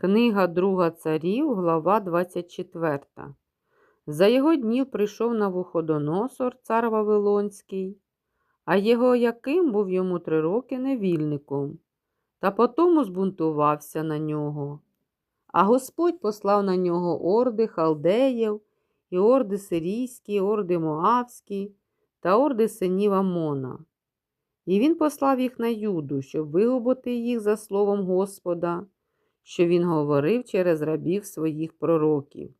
Книга Друга царів, глава 24. За його днів прийшов Навуходоносор, цар Вавилонський, а його яким був йому три роки невільником, та потому збунтувався на нього. А Господь послав на нього орди халдеїв, і орди сирійські, і орди моавські та орди синів Амона. І він послав їх на Юду, щоб вигубити їх за словом Господа що він говорив через рабів своїх пророків.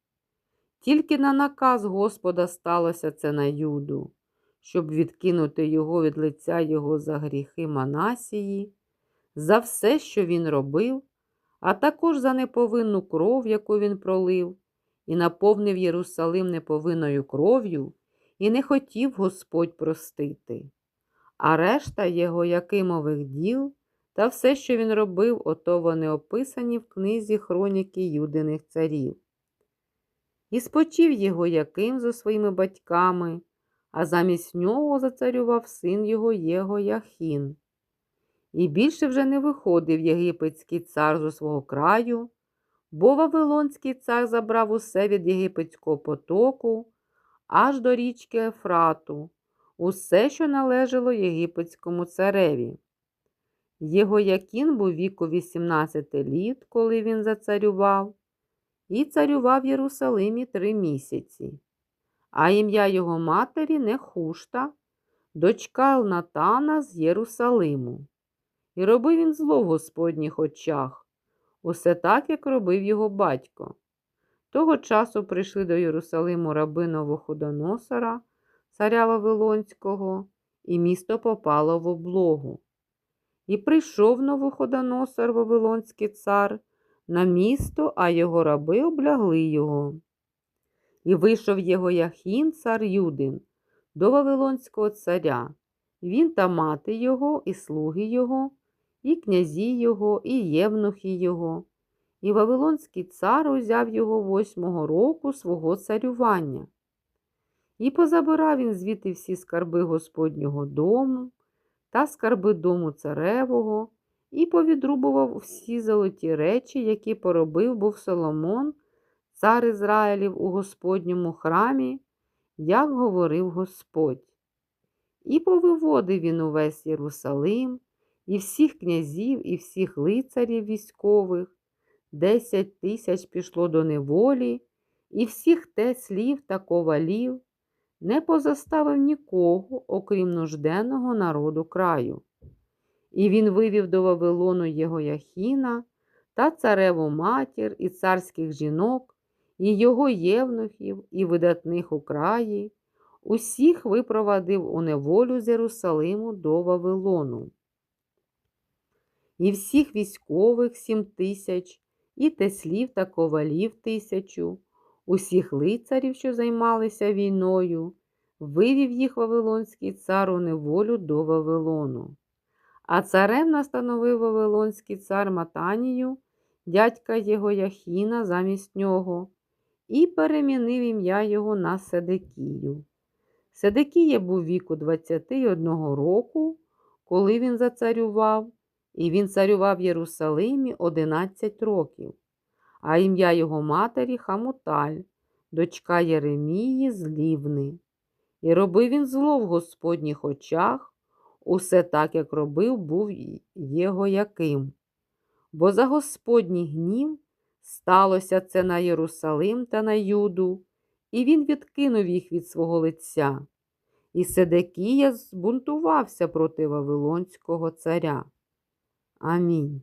Тільки на наказ Господа сталося це на Юду, щоб відкинути його від лиця його за гріхи Манасії, за все, що він робив, а також за неповинну кров, яку він пролив, і наповнив Єрусалим неповинною кров'ю, і не хотів Господь простити. А решта його якимових діл та все, що він робив, ото вони описані в книзі хроніки Юдиних царів. І спочив його яким за своїми батьками, а замість нього зацарював син його Єго Яхін. І більше вже не виходив єгипетський цар зо свого краю, бо Вавилонський цар забрав усе від єгипетського потоку аж до річки Ефрату, усе, що належало єгипетському цареві. Єгоякін був віку 18 літ, коли він зацарював, і царював в Єрусалимі три місяці. А ім'я його матері Нехушта, дочка Елнатана з Єрусалиму. І робив він зло в Господніх очах, усе так, як робив його батько. Того часу прийшли до Єрусалиму раби Новоходоносора, царя Вавилонського, і місто попало в облогу. І прийшов новоходоносор Вавилонський цар на місто, а його раби облягли його. І вийшов його Яхін, цар Юдин, до Вавилонського царя. Він та мати його, і слуги його, і князі його, і євнухи його. І Вавилонський цар узяв його восьмого року свого царювання. І позабирав він звідти всі скарби Господнього дому та скарби дому царевого, і повідрубував всі золоті речі, які поробив був Соломон, цар Ізраїлів у Господньому храмі, як говорив Господь. І повиводив він увесь Єрусалим, і всіх князів, і всіх лицарів військових, десять тисяч пішло до неволі, і всіх теслів та ковалів, не позаставив нікого, окрім нужденного народу краю. І він вивів до Вавилону його Яхіна та цареву матір, і царських жінок, і його євнухів, і видатних у краї, усіх випровадив у неволю з Єрусалиму до Вавилону. І всіх військових сім тисяч, і теслів та ковалів тисячу, усіх лицарів, що займалися війною, вивів їх Вавилонський цар у неволю до Вавилону. А царем настановив Вавилонський цар Матанію, дядька його Яхіна замість нього, і перемінив ім'я його на Седекію. Седекія був віку 21 року, коли він зацарював, і він царював в Єрусалимі 11 років а ім'я його матері Хамуталь, дочка Єремії з Лівни. І робив він зло в Господніх очах, усе так, як робив, був його яким. Бо за Господній гнів сталося це на Єрусалим та на Юду, і він відкинув їх від свого лиця. І Седекія збунтувався проти Вавилонського царя. Амінь.